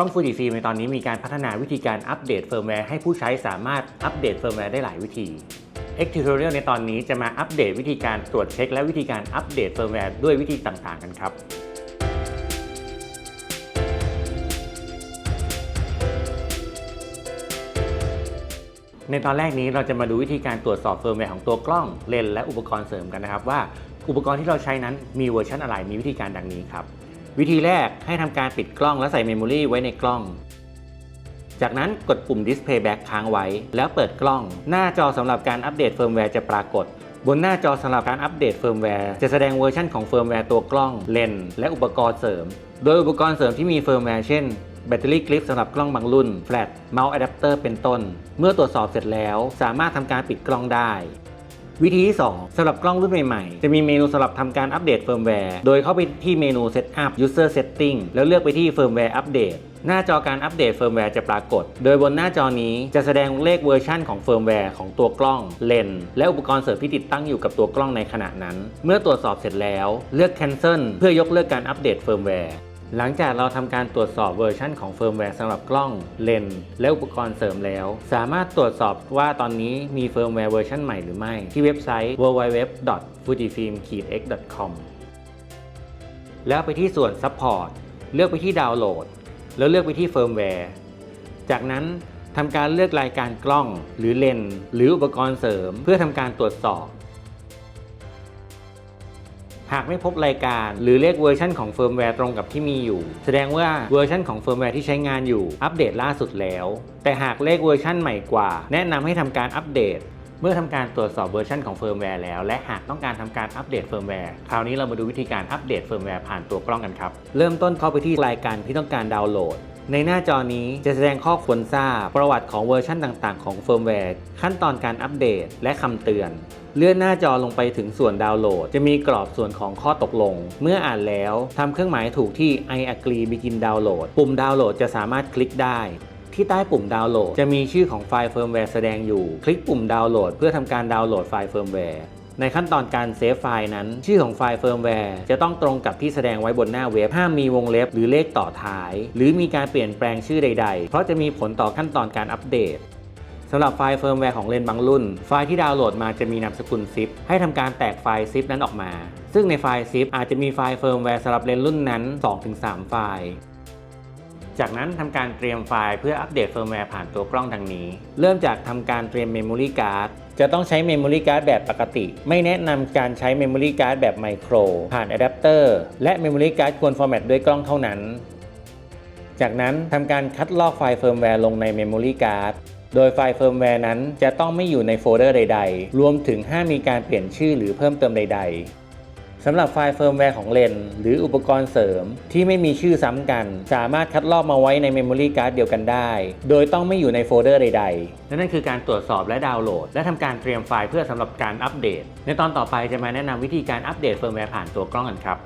กล้องฟูจิฟิล์มในตอนนี้มีการพัฒนาวิธีการอัปเดตเฟิร์มแวร์ให้ผู้ใช้สามารถอัปเดตเฟิร์มแวร์ได้หลายวิธี X Tutorial ในตอนนี้จะมาอัปเดตวิธีการตรวจเช็ค และวิธีการอัปเดตเฟิร์มแวร์ด้วยวิธีต่างๆ กันครับในตอนแรกนี้เราจะมาดูวิธีการตรวจสอบเฟิร์มแวร์ของตัวกล้องเลนและอุปกรณ์เสริมกันนะครับว่า อุปกรณ์ที่เราใช้นั้นมีเวอร์ชันอะไรมีวิธีการดังนี้ครับ วิธีแรกให้ทำการปิดกล้องและใส่เมมโมรีไว้ในกล้อง จากนั้นกดปุ่ม Display Back ค้างไว้ แล้วเปิดกล้อง หน้าจอสำหรับการอัปเดตเฟิร์มแวร์จะปรากฏ บนหน้าจอสำหรับการอัปเดตเฟิร์มแวร์จะแสดงเวอร์ชันของเฟิร์มแวร์ตัวกล้อง เลนส์และอุปกรณ์เสริม โดยอุปกรณ์เสริมที่มีเฟิร์มแวร์เช่นแบตเตอรี่คลิปสำหรับกล้องบางรุ่นแฟลชเมาส์อะแดปเตอร์เป็นต้น เมื่อตรวจสอบเสร็จแล้ว สามารถทำการปิดกล้องได้ วิธีที่ 2สำหรับกล้องรุ่นใหม่ๆ จะมีเมนูสำหรับทำการอัปเดตเฟิร์มแวร์ โดยเข้าไปที่เมนู Setup User Setting แล้วเลือกไปที่ Firmware Update หน้าจอการอัปเดตเฟิร์มแวร์จะปรากฏ โดยบนหน้าจอนี้จะแสดงเลขเวอร์ชันของเฟิร์มแวร์ของตัวกล้อง เลนส์และอุปกรณ์เสริมที่ติดตั้งอยู่กับตัวกล้องในขณะนั้น เมื่อตรวจสอบเสร็จแล้ว เลือก Cancel เพื่อยกเลิกการอัปเดตเฟิร์มแวร์ หลังจากเราทำการตรวจสอบเวอร์ชันของเฟิร์มแวร์สำหรับกล้อง เลนส์และอุปกรณ์เสริมแล้ว สามารถตรวจสอบว่าตอนนี้มีเฟิร์มแวร์เวอร์ชันใหม่หรือไม่ ที่เว็บไซต์ www.fujifilm-x.com แล้วไปที่ส่วน Support เลือกไปที่ดาวน์โหลด แล้วเลือกไปที่เฟิร์มแวร์ จากนั้นทำการเลือกรายการกล้อง หรือเลนส์หรืออุปกรณ์เสริม เพื่อทำการตรวจสอบ หากไม่พบรายการ หรือเลขเวอร์ชันของเฟิร์มแวร์ตรงกับที่มีอยู่ แสดงว่าเวอร์ชันของเฟิร์มแวร์ที่ใช้งานอยู่อัปเดตล่าสุดแล้ว แต่หากเลขเวอร์ชันใหม่กว่า แนะนำให้ทำการอัปเดตเมื่อทำการตรวจสอบเวอร์ชันของเฟิร์มแวร์แล้ว และหากต้องการทำการอัปเดตเฟิร์มแวร์คราวนี้เรามาดูวิธีการอัปเดตเฟิร์มแวร์ผ่านตัวกล้องกันครับ เริ่มต้นเข้าไปที่รายการที่ต้องการดาวน์โหลด ในหน้าจอนี้จะแสดงข้อควรทราบ ประวัติของเวอร์ชันต่างๆ ของเฟิร์มแวร์ ขั้นตอนการอัปเดต และคำเตือน เลื่อนหน้าจอลงไปถึงส่วนดาวน์โหลด จะมีกรอบส่วนของข้อตกลง เมื่ออ่านแล้วทำเครื่องหมายถูกที่ I agree begin download ปุ่มดาวน์โหลดจะสามารถคลิกได้ที่ใต้ปุ่มดาวน์โหลดจะมีชื่อของไฟล์เฟิร์มแวร์แสดงอยู่ คลิกปุ่มดาวน์โหลดเพื่อทำการดาวน์โหลดไฟล์เฟิร์มแวร์ ในขั้นตอนการเซฟไฟล์นั้น ชื่อของไฟล์เฟิร์มแวร์จะต้องตรงกับที่แสดงไว้บนหน้าเว็บห้ามมีวงเล็บหรือเลขต่อท้าย หรือมีการเปลี่ยนแปลงชื่อใด ๆ เพราะจะมีผลต่อขั้นตอนการอัปเดตสำหรับไฟล์เฟิร์มแวร์ของเลนบางรุ่น ไฟล์ที่ดาวน์โหลดมาจะมีนามสกุล zip ให้ทำการแตกไฟล์ zip นั้นออกมา ซึ่งในไฟล์ zip อาจจะมีไฟล์เฟิร์มแวร์สำหรับเลนรุ่นนั้น 2-3 ไฟล์ จากนั้นทำการเตรียมไฟล์เพื่ออัปเดตเฟิร์มแวร์ผ่านตัวกล้องดังนี้ เริ่มจากทำการเตรียมเมมโมรี่การ์ดจะต้องใช้เมมโมรี่การ์ดแบบปกติ ไม่แนะนำการใช้เมมโมรี่การ์ดแบบไมโครผ่านอะแดปเตอร์และเมมโมรี่การ์ดควรฟอร์แมตด้วยกล้องเท่านั้น จากนั้นทำการคัดลอกไฟล์เฟิร์มแวร์ลงในเมมโมรี่การ์ดโดยไฟล์เฟิร์มแวร์นั้นจะต้องไม่อยู่ในโฟลเดอร์ใด ๆ รวมถึงห้ามมีการเปลี่ยนชื่อหรือเพิ่มเติมใด ๆ สำหรับไฟล์เฟิร์มแวร์ของเลนหรืออุปกรณ์เสริมที่ไม่มีชื่อซ้ำกัน สามารถคัดลอกมาไว้ในเมมโมรี่การ์ดเดียวกันได้ โดยต้องไม่อยู่ในโฟลเดอร์ใดๆและนั่นคือการตรวจสอบและดาวน์โหลด และทำการเตรียมไฟล์เพื่อสำหรับการอัปเดต ในตอนต่อไปจะมาแนะนำวิธีการอัปเดตเฟิร์มแวร์ผ่านตัวกล้องกันครับ